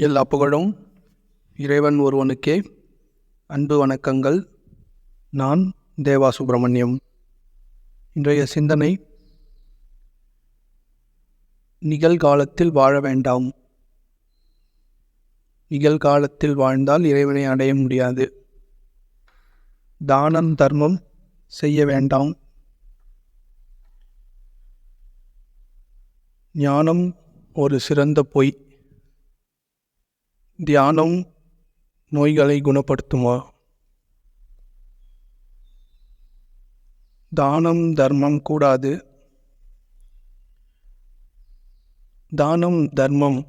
எல்லா புகழும் இறைவன் ஒருவனுக்கே அன்பு வணக்கங்கள். நான் தேவா சுப்பிரமணியம் இன்றைய சிந்தனை நிகழ்காலத்தில் வாழ வேண்டாம். நிகழ்காலத்தில் வாழ்ந்தால் இறைவனை அடைய முடியாது. தானம் தர்மம் செய்ய வேண்டாம். ஞானம் ஒரு சிறந்த பொய். தியானம் நோய்களை குணப்படுத்துமா? தானம் தர்மம் கூடாது. தானம் தர்மம்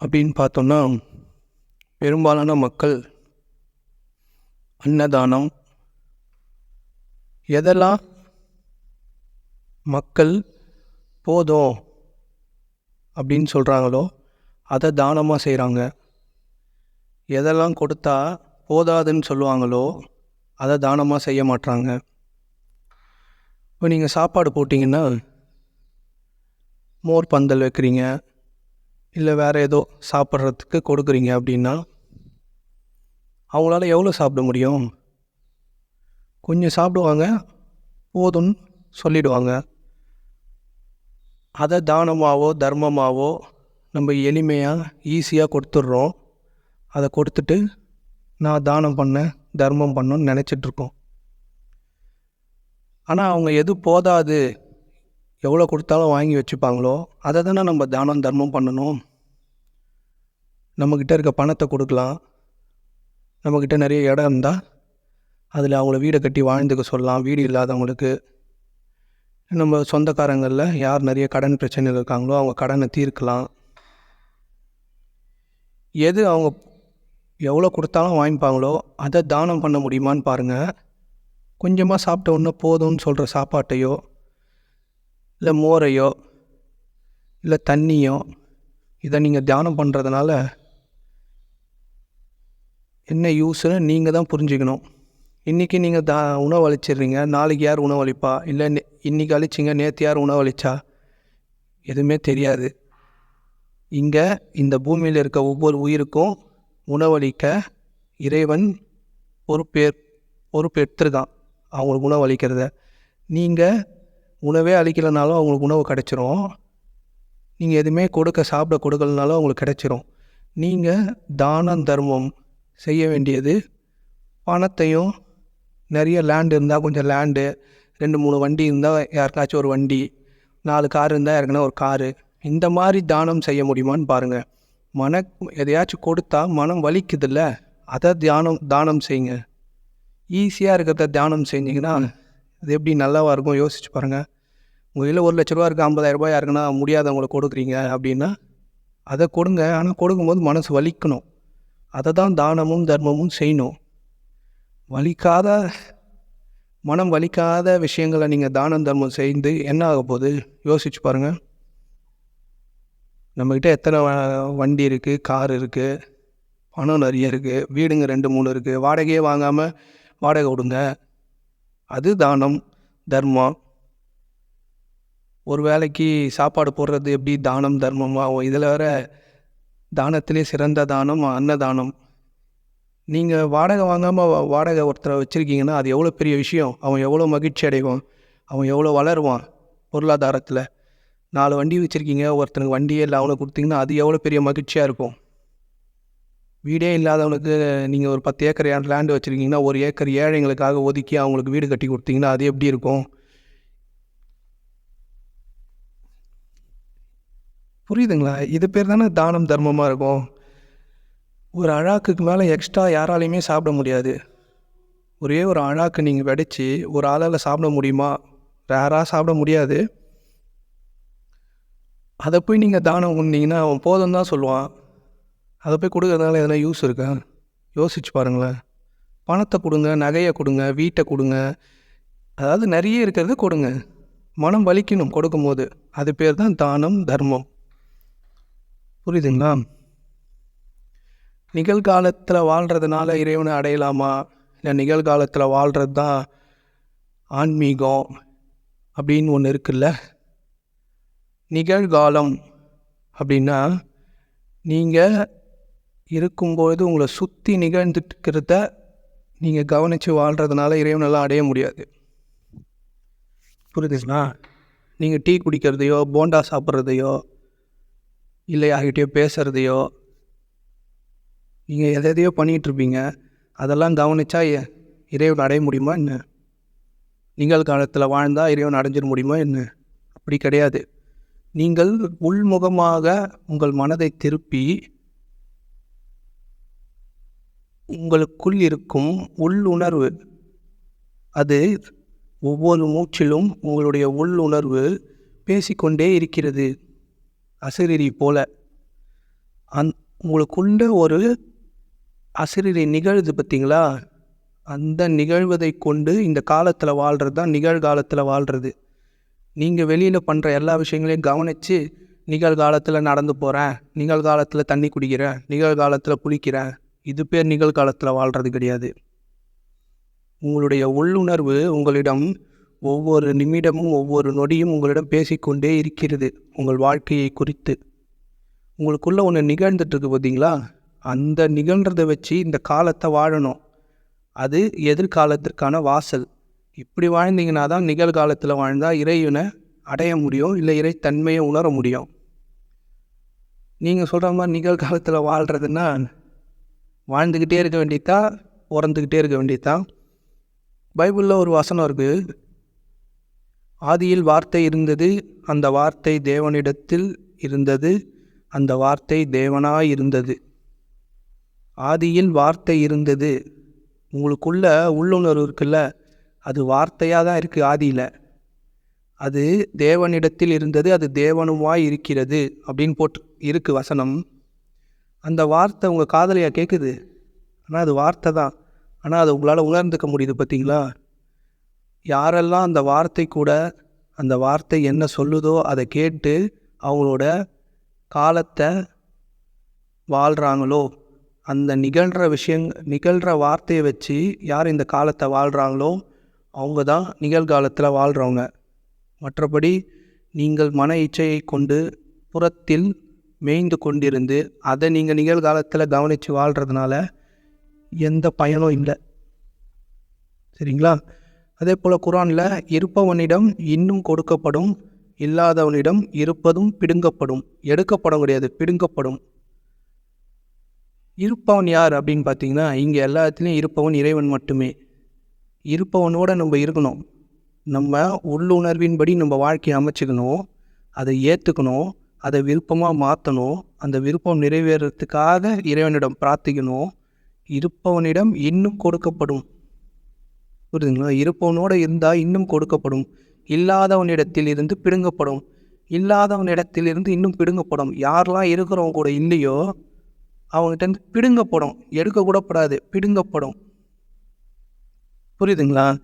அப்படின்னு பார்த்தோம்னா பெரும்பாலான மக்கள் அன்னதானம் எதெல்லாம் மக்கள் போதும் அப்படின்னு சொல்கிறாங்களோ அதை தானமாக செய்கிறாங்க எதெல்லாம் கொடுத்தா போதாதுன்னு சொல்லுவாங்களோ அதை தானமாக செய்ய மாட்றாங்க? இப்போ நீங்கள் சாப்பாடு போட்டிங்கன்னா மோர் பந்தல் வைக்கிறீங்க இல்லை வேறு ஏதோ சாப்பிட்றதுக்கு கொடுக்குறீங்க அப்படின்னா அவங்களால எவ்வளோ சாப்பிட முடியும்? கொஞ்சம் சாப்பிடுவாங்க போதும்னு சொல்லிடுவாங்க. அதை தானமாகவோ தர்மமாகவோ நம்ம எளிமையாக ஈஸியாக கொடுத்துட்றோம். அதை கொடுத்துட்டு நான் தானம் பண்ணேன் தர்மம் பண்ணோன்னு நினச்சிட்ருக்கோம். ஆனால் அவங்க எது போதாது எவ்வளோ கொடுத்தாலும் வாங்கி வச்சுப்பாங்களோ அதை தானே நம்ம தானம் தர்மம் பண்ணணும். நம்மக்கிட்ட இருக்க பணத்தை கொடுக்கலாம். நம்மக்கிட்ட நிறைய இடம் இருந்தால் அதில் அவங்கள வீடை கட்டி வாழ்ந்துக்க சொல்லலாம். வீடு இல்லாதவங்களுக்கு நம்ம சொந்தக்காரங்களில் யார் நிறைய கடன் பிரச்சனைகள் இருக்காங்களோ அவங்க கடனை தீர்க்கலாம். எது அவங்க எவ்வளோ கொடுத்தாலும் வாங்கிப்பாங்களோ அதை தானம் பண்ண முடியுமான்னு பாருங்கள் கொஞ்சமாக சாப்பிட்ட உடனே போதும்னு சொல்கிற சாப்பாட்டையோ இல்லை மோரையோ இல்லை தண்ணியோ இதை நீங்கள் தியானம் பண்ணுறதுனால என்ன யூஸ்னு நீங்கள் தான் புரிஞ்சுக்கணும். இன்றைக்கி நீங்கள் தா உணவளிச்சிடுறீங்க. நாளைக்கு யார் உணவு அளிப்பா இல்லை நே இன்றைக்கி அழிச்சிங்க நேற்று யார் உணவளிச்சா? எதுவுமே தெரியாது. இங்கே இந்த பூமியில் இருக்க ஒவ்வொரு உயிருக்கும் உணவளிக்க இறைவன் பொறுப்பேற் பொறுப்பெடுத்துருக்கான் அவங்களுக்கு உணவு அளிக்கிறத நீங்கள் உணவே அளிக்கலைனாலும் அவங்களுக்கு உணவு கிடச்சிரும். நீங்கள் எதுவுமே கொடுக்க சாப்பிட கொடுக்கலனாலும் அவங்களுக்கு கிடச்சிரும். நீங்கள் தானம் தர்மம் செய்ய வேண்டியது பணத்தையும் நிறைய லேண்டு இருந்தால் கொஞ்சம் லேண்டு ரெண்டு மூணு வண்டி இருந்தால் யாருக்காச்சும் ஒரு வண்டி நாலு கார் இருந்தால் யாருக்குன்னா ஒரு காரு இந்த மாதிரி தானம் செய்ய முடியுமான்னு பாருங்கள் மன எதையாச்சும் கொடுத்தா மனம் வலிக்குதுல்ல அதை தியானம் தானம் செய்யுங்க. ஈஸியாக இருக்கிறத தியானம் செஞ்சிங்கன்னா அது எப்படி நல்லாவா இருக்கும் யோசிச்சு பாருங்கள் உங்கள் கையில் ஒரு லட்ச ரூபா இருக்குது ஐம்பதாயிரரூபா யாருக்குன்னா முடியாதவங்களுக்கு கொடுக்குறீங்க அப்படின்னா அதை கொடுங்க. ஆனால் கொடுக்கும்போது மனசு வலிக்கணும். அதை தான் தானமும் தர்மமும் செய்யணும். வலிக்காத மனம் வலிக்காத விஷயங்களை நீங்கள் தானம் தர்மம் செய்து என்ன ஆக போகுது? யோசிச்சு பாருங்கள் நம்மக்கிட்ட எத்தனை வண்டி இருக்குது கார் இருக்குது பணம் நிறைய இருக்குது வீடுங்க ரெண்டு மூணு இருக்குது வாடகையே வாங்காமல் வாடகை விடுங்க அது தானம் தர்மம். ஒரு வேளைக்கு சாப்பாடு போடுறது எப்படி? தானம் தர்மமாகும் இதில் வேற தானத்திலே சிறந்த தானம் அன்னதானம். நீங்கள் வாடகை வாங்காமல் வாடகை ஒருத்தரை வச்சுருக்கீங்கன்னா அது எவ்வளோ பெரிய விஷயம்? அவன் எவ்வளோ மகிழ்ச்சி அடைவான்? அவன் எவ்வளோ வளருவான் பொருளாதாரத்தில்? நாலு வண்டி வச்சுருக்கீங்க ஒருத்தனுக்கு வண்டியே இல்லை அவனுக்கு கொடுத்தீங்கன்னா அது எவ்வளோ பெரிய மகிழ்ச்சியாக இருக்கும்? வீடே இல்லாதவனுக்கு நீங்கள் ஒரு பத்து ஏக்கர் லேண்டு வச்சுருக்கீங்கன்னா ஒரு ஏக்கர் ஏழைங்களுக்காக ஒதுக்கி அவங்களுக்கு வீடு கட்டி கொடுத்தீங்கன்னா அது எப்படி இருக்கும்? புரியுதுங்களா? இது பேர் தானே தானம் தர்மமாக இருக்கும். ஒரு அழாக்குக்கு மேலே எக்ஸ்ட்ரா யாராலையுமே சாப்பிட முடியாது. ஒரே ஒரு அழாக்கு நீங்கள் வெடித்து ஒரு ஆளால் சாப்பிட முடியுமா? ரேராக சாப்பிட முடியாது. அதை போய் நீங்கள் தானம் பண்ணீங்கன்னா அவன் போதும் தான் சொல்லுவான். அதை போய் கொடுக்குறதுனால எதனா யூஸ் இருக்கா? யோசிச்சு பாருங்களேன். பணத்தை கொடுங்க நகையை கொடுங்க வீட்டை கொடுங்க. அதாவது நிறைய இருக்கிறது கொடுங்க. மனம் வலிக்கணும் கொடுக்கும்போது. அது பேர் தான் தானம் தர்மம். புரியுதுங்களா? நிகழ்காலத்தில் வாழ்கிறதுனால இறைவனை அடையலாமா? இல்லை நிகழ்காலத்தில் வாழ்கிறது தான் ஆன்மீகம் அப்படின்னு ஒன்று இருக்குல்ல? நிகழ்காலம் அப்படின்னா நீங்கள் இருக்கும்பொழுது உங்களை சுற்றி நிகழ்ந்துட்டுருக்கிறத நீங்கள் கவனித்து வாழ்கிறதுனால இறைவனெல்லாம் அடைய முடியாது. புரியுதுங்களா? நீங்கள் டீ குடிக்கிறதையோ போண்டா சாப்பிட்றதையோ இல்லை யார்கிட்டயோ பேசுகிறதையோ நீங்கள் எதை எதையோ பண்ணிகிட்ருப்பீங்க அதெல்லாம் கவனித்தா இறைவன் அடைய முடியுமா என்ன? நீங்கள் காலத்தில் வாழ்ந்தால் இறைவன் அடைஞ்சிட முடியுமா என்ன? அப்படி கிடையாது. நீங்கள் உள்முகமாக உங்கள் மனதை திருப்பி உங்களுக்குள் இருக்கும் உள்ளுணர்வு அது ஒவ்வொரு மூச்சிலும் உங்களுடைய உள்ளுணர்வு பேசிக்கொண்டே இருக்கிறது. அசரீரி போல. அந் உங்களுக்குள்ள ஒரு அசிரிரி நிகழுது பார்த்தீங்களா அந்த நிகழ்வதை கொண்டு இந்த காலத்தில் வாழ்கிறது தான் நிகழ்காலத்தில் வாழ்கிறது நீங்கள் வெளியில் பண்ணுற எல்லா விஷயங்களையும் கவனித்து நிகழ்காலத்தில் நடந்து போகிறேன் நிகழ்காலத்தில் தண்ணி குடிக்கிறேன் நிகழ்காலத்தில் குளிக்கிறேன் இது பேர் நிகழ்காலத்தில் வாழ்கிறது கிடையாது. உங்களுடைய உள்ளுணர்வு உங்களிடம் ஒவ்வொரு நிமிடமும் ஒவ்வொரு நொடியும் உங்களிடம் பேசிக்கொண்டே இருக்கிறது உங்கள் வாழ்க்கையை குறித்து. உங்களுக்குள்ளே ஒன்று நிகழ்ந்துட்டுருக்கு பார்த்தீங்களா அந்த நிகழ்கிறத வச்சு இந்த காலத்தை வாழணும். அது எதிர்காலத்திற்கான வாசல். இப்படி வாழ்ந்தீங்கன்னா தான் நிகழ்காலத்தில் வாழ்ந்தால் இறைவனை அடைய முடியும் இல்லை இறைத்தன்மையை உணர முடியும். நீங்கள் சொல்கிற மாதிரி நிகழ்காலத்தில் வாழ்கிறதுன்னா வாழ்ந்துக்கிட்டே இருக்க வேண்டியதா உறந்துக்கிட்டே இருக்க வேண்டியதான் பைபிளில் ஒரு வசனம் இருக்குது ஆதியில் வார்த்தை இருந்தது அந்த வார்த்தை தேவனிடத்தில் இருந்தது அந்த வார்த்தை தேவனாய் இருந்தது ஆதியில் வார்த்தை இருந்தது. உங்களுக்குள்ள உள்ளுணர்வு இருக்குல்ல அது வார்த்தையாக தான் இருக்குது ஆதியில். அது தேவனிடத்தில் இருந்தது அது தேவனுமாய் இருக்கிறது அப்படின்னு போட்டு இருக்குது வசனம். அந்த வார்த்தை உங்கள் காதலியாக கேட்குது ஆனால் அது வார்த்தை தான் ஆனால் அதை உங்களால் உணர்ந்துக்க முடியுது பார்த்தீங்களா யாரெல்லாம் அந்த வார்த்தை கூட அந்த வார்த்தை என்ன சொல்லுதோ அதை கேட்டு அவங்களோட காலத்தை வாழ்கிறாங்களோ அந்த நிகழ்கிற விஷயங் நிகழ்கிற வார்த்தையை வச்சு யார் இந்த காலத்தை வாழ்கிறாங்களோ அவங்க தான் நிகழ்காலத்தில் வாழ்கிறவங்க மற்றபடி நீங்கள் மன இச்சையை கொண்டு புறத்தில் மேய்ந்து கொண்டிருந்து அதை நீங்கள் நிகழ்காலத்தில் கவனித்து வாழ்கிறதுனால எந்த பயனும் இல்லை. சரிங்களா? அதே போல் குரானில் இருப்பவனிடம் இன்னும் கொடுக்கப்படும் இல்லாதவனிடம் இருப்பதும் பிடுங்கப்படும். எடுக்கப்பட முடியாது பிடுங்கப்படும். இருப்பவன் யார் அப்படின்னு பார்த்தீங்கன்னா இங்கே எல்லா இடத்துலையும் இருப்பவன் இறைவன் மட்டுமே. இருப்பவனோடு நம்ம இருக்கணும். நம்ம உள்ளுணர்வின்படி நம்ம வாழ்க்கையை அமைச்சுக்கணும். அதை ஏற்றுக்கணும் அதை விருப்பமாக மாற்றணும் அந்த விருப்பம் நிறைவேறத்துக்காக இறைவனிடம் பிரார்த்திக்கணும். இருப்பவனிடம் இன்னும் கொடுக்கப்படும். புரியுதுங்களா? இருப்பவனோடு இருந்தால் இன்னும் கொடுக்கப்படும். இல்லாதவனிடத்தில் இருந்து பிடுங்கப்படும். இல்லாதவனிடத்தில் இருந்து இன்னும் பிடுங்கப்படும். யாரெல்லாம் இருக்கிறவங்க கூட இல்லையோ அவங்ககிட்ட பிடுங்கப்படும். எடுக்கக்கூடப்படாது பிடுங்கப்படும். புரியுதுங்களா?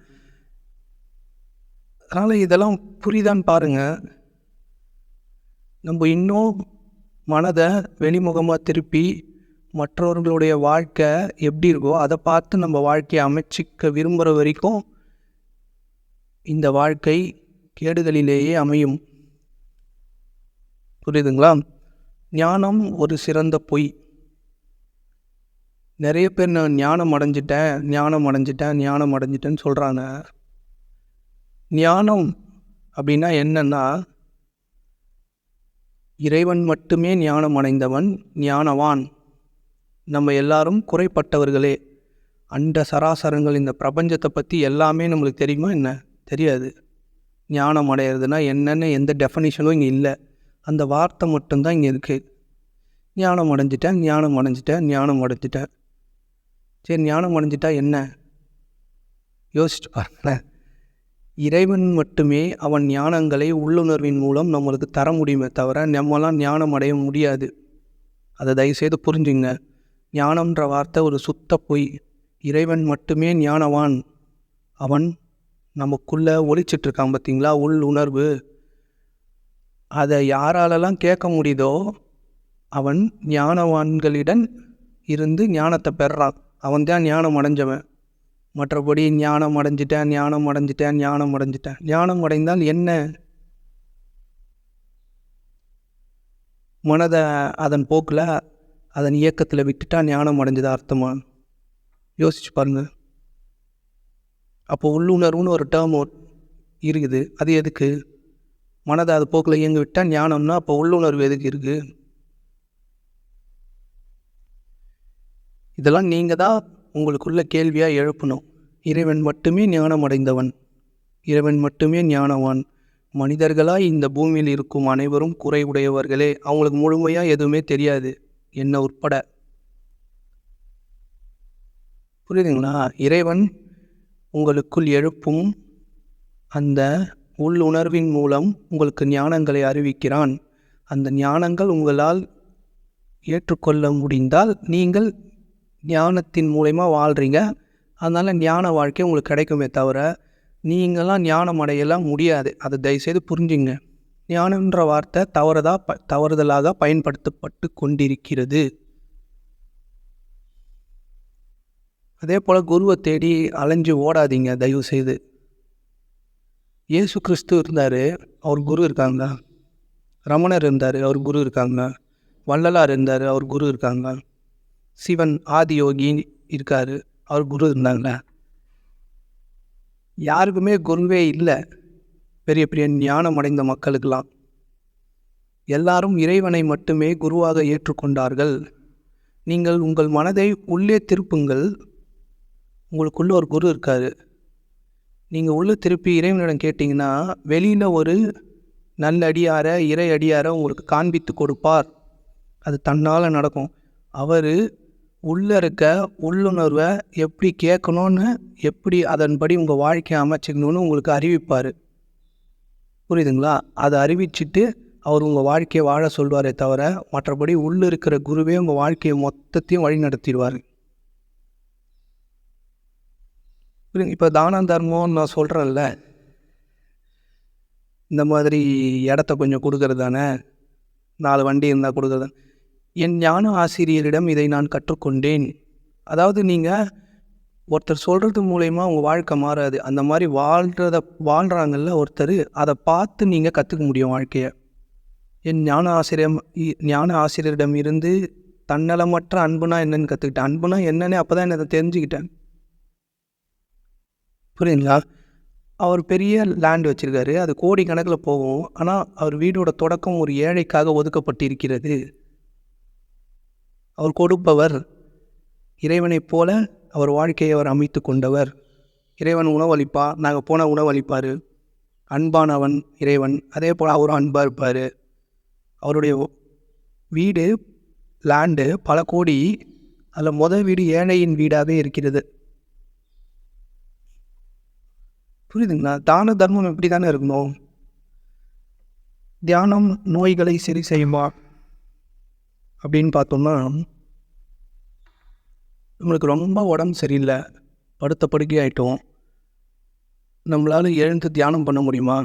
அதனால் இதெல்லாம் புரியுதான்னு பாருங்கள் நம்ம இன்னும் மனதை வெளிமுகமாக திருப்பி மற்றவர்களுடைய வாழ்க்கை எப்படி இருக்கோ அதை பார்த்து நம்ம வாழ்க்கையை அமைச்சிக்க விரும்புகிற வரைக்கும் இந்த வாழ்க்கை கேடுதலிலேயே அமையும். புரியுதுங்களா? ஞானம் ஒரு சிறந்த பொய். நிறைய பேர் நான் ஞானம் அடைஞ்சிட்டேன் ஞானம் அடைஞ்சிட்டேன் ஞானம் அடைஞ்சிட்டேன்னு சொல்கிறாங்க ஞானம் அப்படின்னா என்னன்னா இறைவன் மட்டுமே ஞானம் அடைந்தவன் ஞானவான். நம்ம எல்லாரும் குறைப்பட்டவர்களே. அண்ட சராசரங்கள் இந்த பிரபஞ்சத்தை பற்றி எல்லாமே நம்மளுக்கு தெரியுமா என்ன? தெரியாது. ஞானம் அடையிறதுனா என்னென்னு எந்த டெஃபனிஷனும் இங்கே இல்லை. அந்த வார்த்தை மட்டும்தான் இங்கே இருக்குது ஞானம் அடைஞ்சிட்டேன் ஞானம் அடைஞ்சிட்டேன் ஞானம் அடைஞ்சிட்டேன். சரி ஞானம் அடைஞ்சிட்டா என்ன? யோசிச்சு பாருங்களேன். இறைவன் மட்டுமே அவன் ஞானங்களை உள்ளுணர்வின் மூலம் நம்மளுக்கு தர முடியுமே தவிர நம்மளாம் ஞானம் அடைய முடியாது. அதை தயவுசெய்து புரிஞ்சுங்க. ஞானம்ன்ற வார்த்தை ஒரு சுத்த பொய். இறைவன் மட்டுமே ஞானவான். அவன் நமக்குள்ளே ஒழிச்சிட்ருக்கான் பார்த்தீங்களா? உள் உணர்வு. அதை யாராலெல்லாம் கேட்க முடியுதோ அவன் ஞானவான்களிடம் இருந்து ஞானத்தை பெறான் அவன் தான் ஞானம் அடைஞ்சவன். மற்றபடி ஞானம் அடைஞ்சிட்டேன் ஞானம் அடைஞ்சிட்டேன் ஞானம் அடைஞ்சிட்டேன். ஞானம் அடைந்தால் என்ன? மனதை அதன் போக்கில் அதன் இயக்கத்தில் விட்டுட்டா ஞானம் அடைஞ்சதா அர்த்தமா? யோசிச்சு பாருங்க. அப்போ உள்ளுணர்வுன்னு ஒரு டேர்ம் இருக்குது. அது எதுக்கு? மனதை அது போக்கில் இயங்க விட்டால் ஞானம்னா அப்போ உள்ளுணர்வு எதுக்கு இருக்குது இதெல்லாம் நீங்கள் தான் உங்களுக்குள்ள கேள்வியாக எழுப்பணும். இறைவன் மட்டுமே ஞானம் அடைந்தவன் இறைவன் மட்டுமே ஞானவான். மனிதர்களாக இந்த பூமியில் இருக்கும் அனைவரும் குறைவுடையவர்களே. அவங்களுக்கு முழுமையாக எதுவுமே தெரியாது. என்ன உட்பட. புரியுதுங்களா? இறைவன் உங்களுக்குள் எழுப்பும் அந்த உள்ளுணர்வின் மூலம் உங்களுக்கு ஞானங்களை அறிவிக்கிறான். அந்த ஞானங்கள் உங்களால் ஏற்றுக்கொள்ள முடிந்தால் நீங்கள் ஞானத்தின் மூலயமா வாழ்கிறீங்க அதனால் ஞான வாழ்க்கை உங்களுக்கு கிடைக்குமே தவிர நீங்களாம் ஞானம் அடையலாம் முடியாது. அதை தயவுசெய்து புரிஞ்சுங்க. ஞானன்ற வார்த்தை தவறுதா ப தவறுதலாக பயன்படுத்தப்பட்டு கொண்டிருக்கிறது. அதே போல் குருவை தேடி அலைஞ்சு ஓடாதீங்க தயவு செய்து இயேசு கிறிஸ்து இருந்தார் அவர் குரு இருக்காங்க. ரமணர் இருந்தார் அவர் குரு இருக்காங்க. வள்ளலார் இருந்தார் அவர் குரு இருக்காங்க. சிவன் ஆதியோகி இருக்கார். அவர் குரு இருந்தாங்க யாருக்குமே குருவே இல்லை. பெரிய பெரிய ஞானம் அடைந்த மக்களுக்கெல்லாம். எல்லாரும் இறைவனை மட்டுமே குருவாக ஏற்றுக்கொண்டார்கள். நீங்கள் உங்கள் மனதை உள்ளே திருப்புங்கள். உங்களுக்குள்ளே ஒரு குரு இருக்கார். நீங்கள் உள்ளே திருப்பி இறைவனிடம் கேட்டிங்கன்னா வெளியில் ஒரு நல்ல அடியாரை இறை அடியாரை உங்களுக்கு காண்பித்து கொடுப்பார். அது தன்னால் நடக்கும். அவர் உள்ளே இருக்க உள்ளுணர்வை எப்படி கேட்கணுன்னு எப்படி அதன்படி உங்கள் வாழ்க்கையை அமைச்சிக்கணும்னு உங்களுக்கு அறிவிப்பார். புரியுதுங்களா? அதை அறிவிச்சிட்டு அவர் உங்கள் வாழ்க்கையை வாழ சொல்வாரே தவிர மற்றபடி உள்ளே இருக்கிற குருவே உங்கள் வாழ்க்கையை மொத்தத்தையும் வழி நடத்திடுவார் புரியுங்க இப்போ தான தர்மம்னு நான் சொல்கிறேன்ல இந்த மாதிரி இடத்த கொஞ்சம் கொடுக்குறது தானே? நாலு வண்டி இருந்தால் கொடுக்குறது என் ஞான ஆசிரியரிடம் இதை நான் கற்றுக்கொண்டேன். அதாவது நீங்கள் ஒருத்தர் சொல்கிறது மூலயமா உங்கள் வாழ்க்கை மாறாது. அந்த மாதிரி வாழ்கிறத வாழ்கிறாங்கல்ல ஒருத்தர் அதை பார்த்து நீங்கள் கற்றுக்க முடியும் வாழ்க்கையை. என் ஞான ஆசிரியம் ஞான ஆசிரியரிடம் இருந்து தன்னலமற்ற அன்புனா என்னன்னு கற்றுக்கிட்டேன் அன்புனா என்னன்னு அப்போ தான் என்னை தெரிஞ்சுக்கிட்டேன். புரியுதுங்களா? அவர் பெரிய லேண்ட் வச்சுருக்காரு. அது கோடி கணக்கில் போகும். ஆனால் அவர் வீடோட தொடக்கம் ஒரு ஏழைக்காக ஒதுக்கப்பட்டிருக்கிறது. அவர் கொடுப்பவர் இறைவனைப் போல அவர் வாழ்க்கையை அவர் அமைத்து கொண்டவர். இறைவன் உணவளிப்பா நாங்கள் போன உணவளிப்பார். அன்பானவன் இறைவன் அதே போல் அவரும் அன்பாக இருப்பார். அவருடைய வீடு லேண்டு பல கோடி அதில் மொதல் வீடு ஏழையின் வீடாகவே இருக்கிறது. புரியுதுங்களா? தான தர்மம் எப்படி தானே இருக்கணும்? தியானம் நோய்களை சரி செய்யுமா? அப்படின்னு பார்த்தோம்னா நம்மளுக்கு ரொம்ப உடம்பு சரியில்லை படுத்த படுக்கையாயிட்டோம் நம்மளால் எழுந்து தியானம் பண்ண முடியுமா?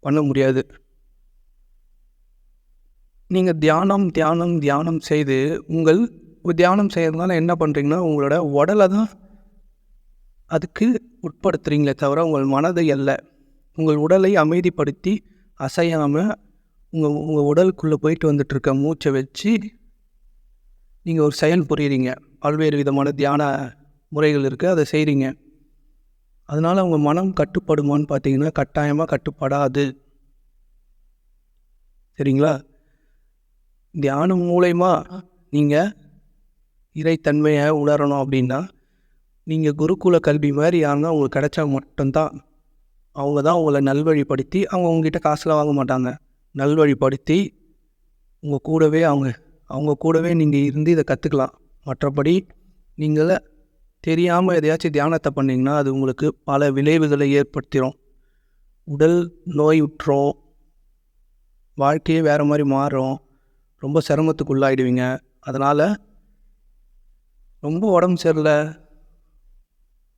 பண்ண முடியாது. நீங்கள் தியானம் தியானம் தியானம் செய்து உங்கள் தியானம் செய்கிறதுனால என்ன பண்ணுறீங்கன்னா உங்களோட உடலை தான் அதுக்கு உட்படுத்துகிறீங்களே தவிர உங்கள் மனதை அல்ல. உங்கள் உடலை அமைதிப்படுத்தி அசையாமல் உங்கள் உங்கள் உடலுக்குள்ளே போயிட்டு வந்துட்டு இருக்க மூச்சை வச்சு நீங்கள் ஒரு செயல் புரியுறீங்க. பல்வேறு விதமான தியான முறைகள் இருக்குது அதை செய்கிறீங்க அதனால் உங்கள் மனம் கட்டுப்படுமான்னு பார்த்தீங்கன்னா கட்டாயமாக கட்டுப்படாது. சரிங்களா? தியானம் மூலயமா நீங்கள் இறைத்தன்மையை உணரணும் அப்படின்னா நீங்கள் குருகுல கல்வி மாதிரி யாருன்னா உங்களுக்கு கிடைச்சா மட்டும்தான். அவங்க தான் உங்களை நல்வழிப்படுத்தி அவங்க உங்ககிட்ட காசில் வாங்க மாட்டாங்க. நல்வழிப்படுத்தி உங்கள் கூடவே அவங்க அவங்க கூடவே நீங்கள் இருந்து இதை கற்றுக்கலாம் மற்றபடி நீங்களே தெரியாமல் எதையாச்சும் தியானத்தை பண்ணிங்கன்னா அது உங்களுக்கு பல விளைவுகளை ஏற்படுத்திடும் உடல் நோய் உற்றோம். வாழ்க்கையே வேறு மாதிரி மாறும். ரொம்ப சிரமத்துக்குள்ளாயிடுவீங்க. அதனால் ரொம்ப உடம்பு சரியில்லை.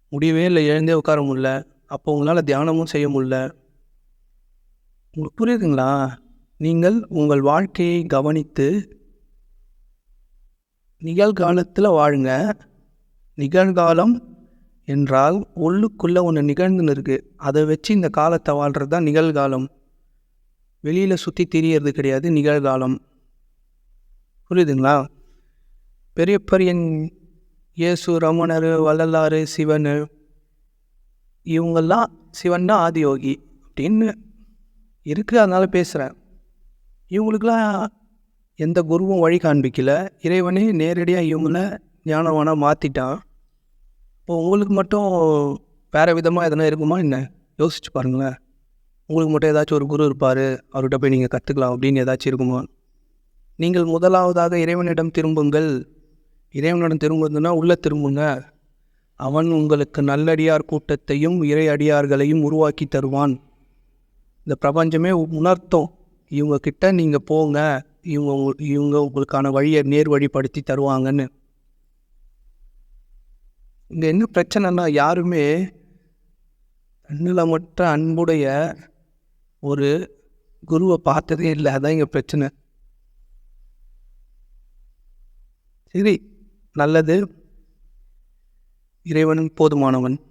முடியவே இல்லை. எழுந்தே உட்கார முடியல. அப்போ உங்களால் தியானமும் செய்ய முடியல. உங்களுக்கு புரியுதுங்களா? நீங்கள் உங்கள் வாழ்க்கையை கவனித்து நிகழ்காலத்தில் வாழுங்க. நிகழ்காலம் என்றால் உள்ளுக்குள்ளே ஒன்று நிகழ்ந்துன்னு இருக்குது அதை வச்சு இந்த காலத்தை வாழ்கிறது தான் நிகழ்காலம். வெளியில் சுற்றி திரியறது கிடையாது நிகழ்காலம். புரியுதுங்களா? பெரிய பெரியன் இயேசு ரமணர் வள்ளலார் சிவன் இவங்கெல்லாம் சிவன் தான் ஆதியோகி அப்படின்னு இருக்குது அதனால் பேசுகிறேன் இவங்களுக்கெல்லாம் எந்த குருவும் வழி காண்பிக்கல. இறைவனே நேரடியாக இவங்கள ஞானவானாக மாற்றிட்டான் இப்போ உங்களுக்கு மட்டும் வேறு விதமாக எதனா இருக்குமா என்ன? யோசிச்சு பாருங்களேன். உங்களுக்கு மட்டும் ஏதாச்சும் ஒரு குரு இருப்பார் அவர்கிட்ட போய் நீங்கள் கற்றுக்கலாம் அப்படின்னு ஏதாச்சும் இருக்குமா? நீங்கள் முதலாவதாக இறைவனிடம் திரும்புங்கள். இறைவனிடம் திரும்புதுன்னா உள்ளே திரும்புங்க. அவன் உங்களுக்கு நல்லடியார் கூட்டத்தையும் இறை அடியார்களையும் உருவாக்கி தருவான். இந்த பிரபஞ்சமே உணர்த்தும். இவங்க கிட்ட நீங்கள் போங்க. இவங்க இவங்க உங்களுக்கான வழியை நேர் வழிப்படுத்தி தருவாங்கன்னு. இங்கே என்ன பிரச்சனைனா யாருமே தன்னிலமற்ற அன்புடைய ஒரு குருவை பார்த்ததே இல்லை. அதான் இங்கே பிரச்சனை. சரி நல்லது. இறைவன் போதுமானவன்.